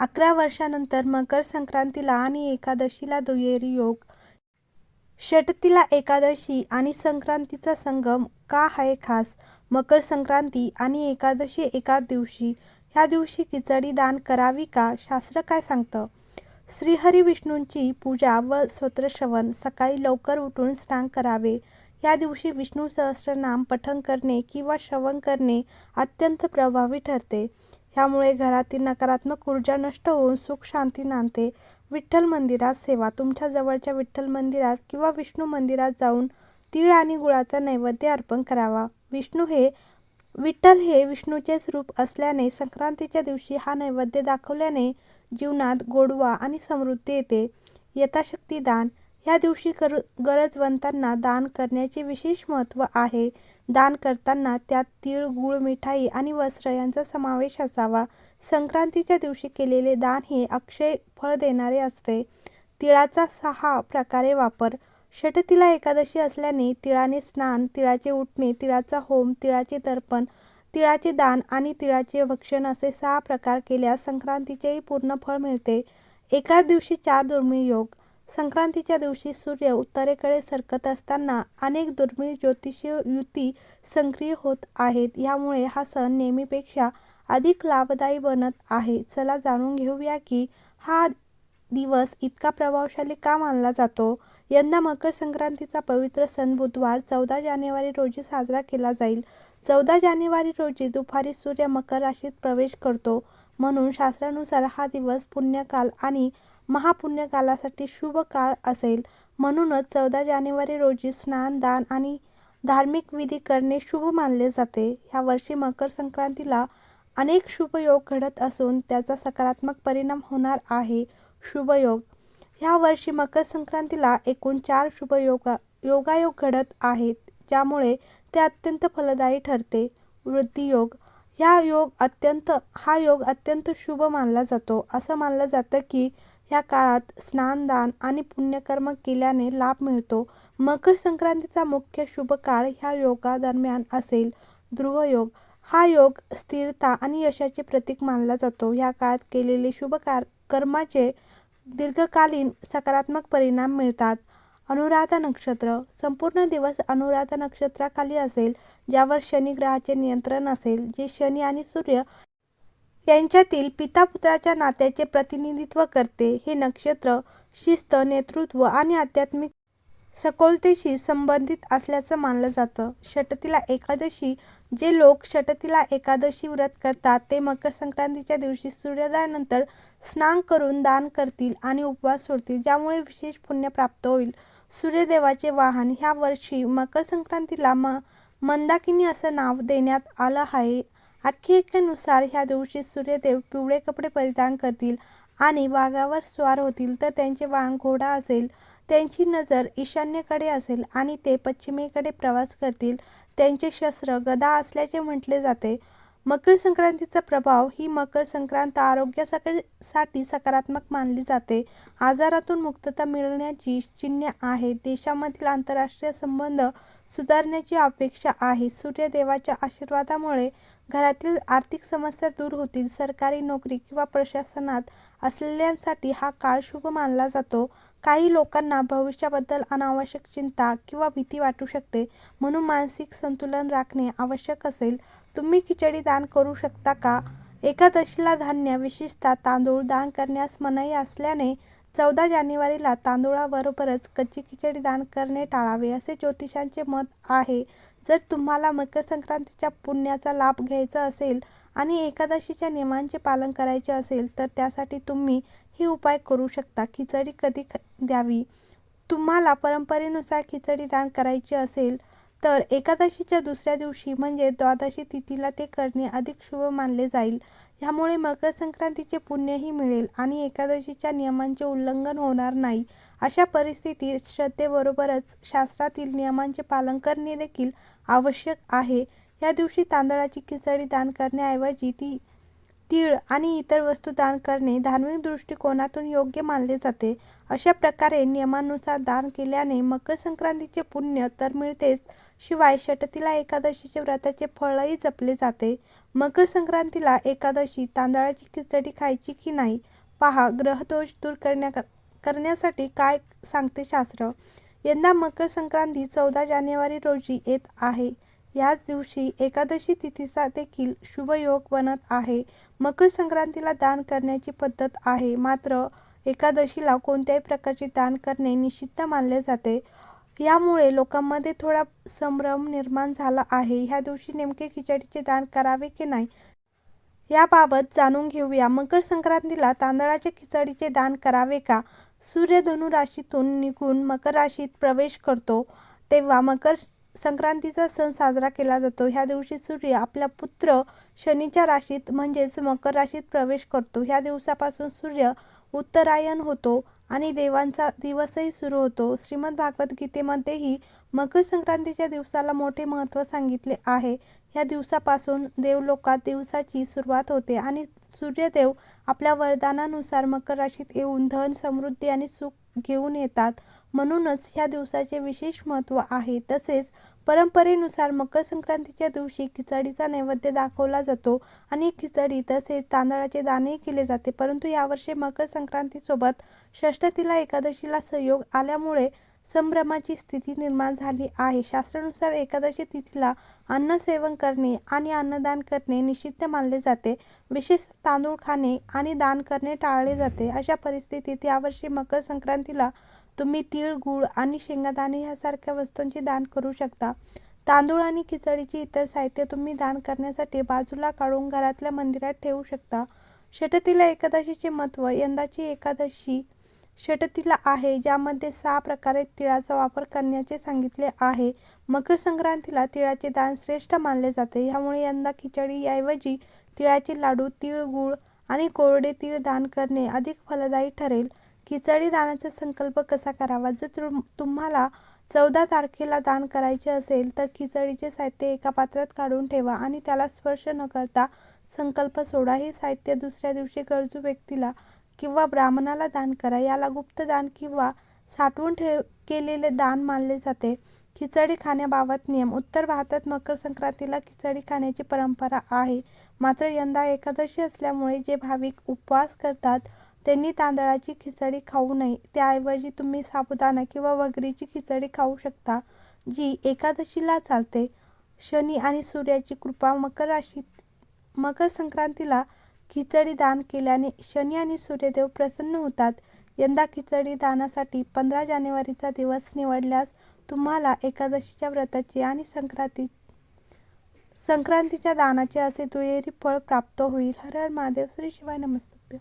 अकरा वर्षानंतर मकर संक्रांतीला आणि एकादशीला दुहेरी योग षटतीला एकादशी आणि संक्रांतीचा संगम का आहे खास? मकर संक्रांती आणि एकादशी एका दिवशी. ह्या दिवशी खिचडी दान करावी का? शास्त्र काय सांगतं? श्रीहरिविष्णूंची पूजा व स्तोत्रश्रवण सकाळी लवकर उठून स्नान करावे. या दिवशी विष्णू सहस्रनाम पठण करणे किंवा श्रवण करणे अत्यंत प्रभावी ठरते. ह्यामुळे घरातील नकारात्मक ऊर्जा नष्ट होऊन सुख शांती नांदते. विठ्ठल मंदिरात सेवा तुमच्या जवळच्या विठ्ठल मंदिरात किंवा विष्णू मंदिरात जाऊन तीळ आणि गुळाचा नैवेद्य अर्पण करावा. विष्णू हे विठ्ठल हे विष्णूचेच रूप असल्याने संक्रांतीच्या दिवशी हा नैवेद्य दाखवल्याने जीवनात गोडवा आणि समृद्धी येते. यथाशक्ती दान ह्या दिवशी गरजवंतांना दान करण्याचे विशेष महत्त्व आहे. दान करताना त्यात तीळ, गूळ, मिठाई आणि वस्त्र यांचा समावेश असावा. संक्रांतीच्या दिवशी केलेले दान हे अक्षय फळ देणारे असते. तिळाचा सहा प्रकारे वापर षटतिला एकादशी असल्याने तिळाने स्नान, तिळाचे उठणे तिळाचा होम, तिळाचे तर्पण, तिळाचे दान आणि तिळाचे भक्षण असे सहा प्रकार केल्यास संक्रांतीचेही पूर्ण फळ मिळते. एकाच दिवशी चार दुर्मिळ योग संक्रांतीच्या दिवशी सूर्य उत्तरेकडे सरकत असताना अनेक दुर्मिळ ज्योतिषीय युती सक्रिय होत आहेत. ह्यामुळे हा सण नेहमीपेक्षा अधिक लाभदायी बनत आहे. चला जाणून घेऊया की हा दिवस इतका प्रभावशाली का मानला जातो. यंदा मकर संक्रांतीचा पवित्र सण बुधवार चौदा जानेवारी रोजी साजरा केला जाईल. चौदा जानेवारी रोजी दुपारी सूर्य मकर राशीत प्रवेश करतो. म्हणून शास्त्रानुसार हा दिवस पुण्यकाल आणि महापुण्यकालासाठी शुभ काळ असेल. म्हणूनच चौदा जानेवारी रोजी स्नान, दान आणि धार्मिक विधी करणे शुभ मानले जाते. ह्या वर्षी मकर संक्रांतीला अनेक शुभ योग घडत असून त्याचा सकारात्मक परिणाम होणार आहे. शुभ योग ह्या वर्षी मकर संक्रांतीला एकूण चार शुभ योगायोग घडत आहेत ज्यामुळे ते अत्यंत फलदायी ठरते. वृद्धियोग ह्या योग अत्यंत हा योग अत्यंत शुभ मानला जातो. असं मानलं जातं की ह्या काळात स्नानदान आणि पुण्यकर्म केल्याने लाभ मिळतो. मकर संक्रांतीचा मुख्य शुभ काळ ह्या योगादरम्यान असेल. ध्रुव योग हा योग स्थिरता आणि यशाचे प्रतीक मानला जातो. ह्या काळात केलेले शुभ कर्माचे दीर्घकालीन सकारात्मक परिणाम मिळतात. अनुराधा नक्षत्र संपूर्ण दिवस अनुराधा नक्षत्राखाली असेल ज्यावर शनी ग्रहाचे नियंत्रण असेल जे शनी आणि सूर्य यांच्यातील पितापुत्राच्या नात्याचे प्रतिनिधित्व करते. हे नक्षत्र शिस्त, नेतृत्व आणि आध्यात्मिक सखोलतेशी संबंधित असल्याचं मानलं जातं. षटतीला एकादशी जे लोक षटतीला एकादशी व्रत करतात ते मकर संक्रांतीच्या दिवशी सूर्योदयानंतर स्नान करून दान करतील आणि उपवास सोडतील ज्यामुळे विशेष पुण्य प्राप्त होईल. सूर्यदेवाचे वाहन ह्या वर्षी मकर संक्रांतीला मंदाकिनी असं नाव देण्यात आलं आहे. आख्यायिकेनुसार ह्या दिवशी सूर्यदेव पिवळे कपडे परिधान करतील आणि वाघावर स्वार होतील तर त्यांचे वाहन घोडा असेल. त्यांची नजर ईशान्येकडे असेल आणि ते पश्चिमेकडे प्रवास करतील. त्यांचे शस्त्र गदा असल्याचे म्हटले जाते. मकर संक्रांतीचा प्रभाव ही मकर संक्रांत आरोग्यासाठी सकारात्मक मानली जाते. आजारातून मुक्तता मिळण्याची चिन्हे आहेत. देशामधील आंतरराष्ट्रीय संबंध सुधारण्याची अपेक्षा आहे. सूर्यदेवाच्या आशीर्वादामुळे घरातील आर्थिक समस्या दूर होतील. सरकारी नोकरी किंवा प्रशासनात असलेल्यांसाठी हा काळ शुभ मानला जातो. काही लोकांना भविष्याबद्दल अनावश्यक चिंता किंवा भीती वाटू शकते म्हणून मानसिक संतुलन राखणे आवश्यक असेल. तुम्ही खिचडी दान करू शकता का? एकादशीला धान्य, विशेषतः तांदूळ दान करण्यास मनाई असल्याने चौदा जानेवारीला तांदूळाबरोबरच कच्ची खिचडी दान करणे टाळावे असे ज्योतिषांचे मत आहे. जर तुम्हाला मकर संक्रांतीच्या पुण्याचा लाभ घ्यायचा असेल आणि एकादशीच्या नियमांचे पालन करायचे असेल तर त्यासाठी तुम्ही हे उपाय करू शकता. खिचडी कधी द्यावी? तुम्हाला परंपरेनुसार खिचडी दान करायची असेल तर एकादशीच्या दुसऱ्या दिवशी म्हणजे द्वादशी तिथीला ते करणे अधिक शुभ मानले जाईल. ह्यामुळे मकर संक्रांतीचे पुण्यही मिळेल आणि एकादशीच्या नियमांचे उल्लंघन होणार नाही. अशा परिस्थितीत श्रद्धेबरोबरच शास्त्रातील नियमांचे पालन करणे देखील आवश्यक आहे. या दिवशी तांदळाची खिचडी दान करण्याऐवजी ती तीळ आणि इतर वस्तू दान करणे धार्मिक दृष्टिकोनातून योग्य मानले जाते. अशा प्रकारे नियमानुसार दान केल्याने मकर संक्रांतीचे पुण्य तर मिळतेच शिवाय षटतीला एकादशीचे व्रताचे फळही जपले जाते. मकर संक्रांतीला एकादशी तांदळाची खिचडी खायची की नाही पहा ग्रहदोष दूर करण्या करण्यासाठी काय सांगते शास्त्र यंदा मकर संक्रांती चौदा जानेवारी रोजी येत आहे. याच दिवशी एकादशी तिथीचा देखील शुभयोग बनत आहे. मकर संक्रांतीला दान करण्याची पद्धत आहे. मात्र एकादशीला कोणत्याही प्रकारचे दान करणे निषिद्ध मानले जाते. यामुळे लोकांमध्ये थोडा संभ्रम निर्माण झाला आहे. ह्या दिवशी नेमके खिचडीचे दान करावे की नाही? याबाबत जाणून घेऊया. मकर संक्रांतीला तांदळाच्या खिचडीचे दान करावे का? सूर्य धनु राशीतून निघून मकर राशीत प्रवेश करतो तेव्हा मकर संक्रांतीचा सण साजरा केला जातो. ह्या दिवशी सूर्य आपला पुत्र शनीच्या राशीत म्हणजेच मकर राशीत प्रवेश करतो. ह्या दिवसापासून सूर्य उत्तरायण होतो आणि देवांचा दिवसही सुरू होतो. श्रीमद भागवत गीतेमध्येही मकर संक्रांतीच्या दिवसाला मोठे महत्त्व सांगितले आहे. ह्या दिवसापासून देवलोकात दिवसाची सुरुवात होते आणि सूर्यदेव आपल्या वरदानानुसार मकर राशीत येऊन धन समृद्धी आणि सुख घेऊन येतात. म्हणूनच ह्या दिवसाचे विशेष महत्त्व आहे. तसेच परंपरेनुसार मकर संक्रांतीच्या दिवशी खिचडीचा नैवेद्य दाखवला जातो आणि खिचडी तसेच तांदळाचे दानही केले जाते. परंतु यावर्षी मकर संक्रांतीसोबत षष्ठतीला एकादशीला सहयोग आल्यामुळे संभ्रमाची स्थिती निर्माण झाली आहे. शास्त्रानुसार एकादशी तिथीला अन्नसेवन करणे आणि अन्नदान करणे निषिद्ध मानले जाते. विशेष तांदूळ खाणे आणि दान करणे टाळले जाते. अशा परिस्थितीत यावर्षी मकर संक्रांतीला तुम्ही तीळ गूळ आणि शेंगादाणे ह्यासारख्या वस्तूंचे दान करू शकता. तांदूळ आणि खिचडीची इतर साहित्य तुम्ही दान करण्यासाठी बाजूला काढून घरातल्या मंदिरात ठेवू शकता. षटतीला एकादशीचे महत्त्व यंदाची एकादशी षटतीला आहे ज्यामध्ये सहा प्रकारे तिळाचा वापर करण्याचे सांगितले आहे. मकर संक्रांतीला तिळाचे दान श्रेष्ठ मानले जाते. यामुळे यंदा खिचडी ऐवजी तिळाचे लाडू तीळ गूळ आणि कोरडे तीळ दान करणे अधिक फलदायी ठरेल. खिचडी दानाचा संकल्प कसा करावा? जर तुम तुम्हाला चौदा तारखेला दान करायचे असेल तर खिचडीचे साहित्य एका पात्रात काढून ठेवा आणि त्याला स्पर्श न करता संकल्प सोडा. हे साहित्य दुसऱ्या दिवशी गरजू व्यक्तीला किंवा ब्राह्मणाला दान करा. याला गुप्त दान किंवा साठवून ठेव केलेले दान मानले जाते. खिचडी खाण्याबाबत नियम. उत्तर भारतात मकर संक्रांतीला खिचडी खाण्याची परंपरा आहे. मात्र यंदा एकादशी असल्यामुळे जे भाविक उपवास करतात त्यांनी तांदळाची खिचडी खाऊ नये. त्याऐवजी तुम्ही साबुदाणा किंवा वगरीची खिचडी खाऊ शकता जी एकादशीला चालते. शनी आणि सूर्याची कृपा मकर राशीत मकर संक्रांतीला खिचडी दान केल्याने शनी आणि सूर्यदेव प्रसन्न होतात. यंदा खिचडी दानासाठी पंधरा जानेवारीचा दिवस निवडल्यास तुम्हाला एकादशीच्या व्रताची आणि संक्रांती संक्रांतीच्या दानाचे असे दुहेरी फळ प्राप्त होईल. हर हर महादेव. श्री शिवाय नमस्तभ्य.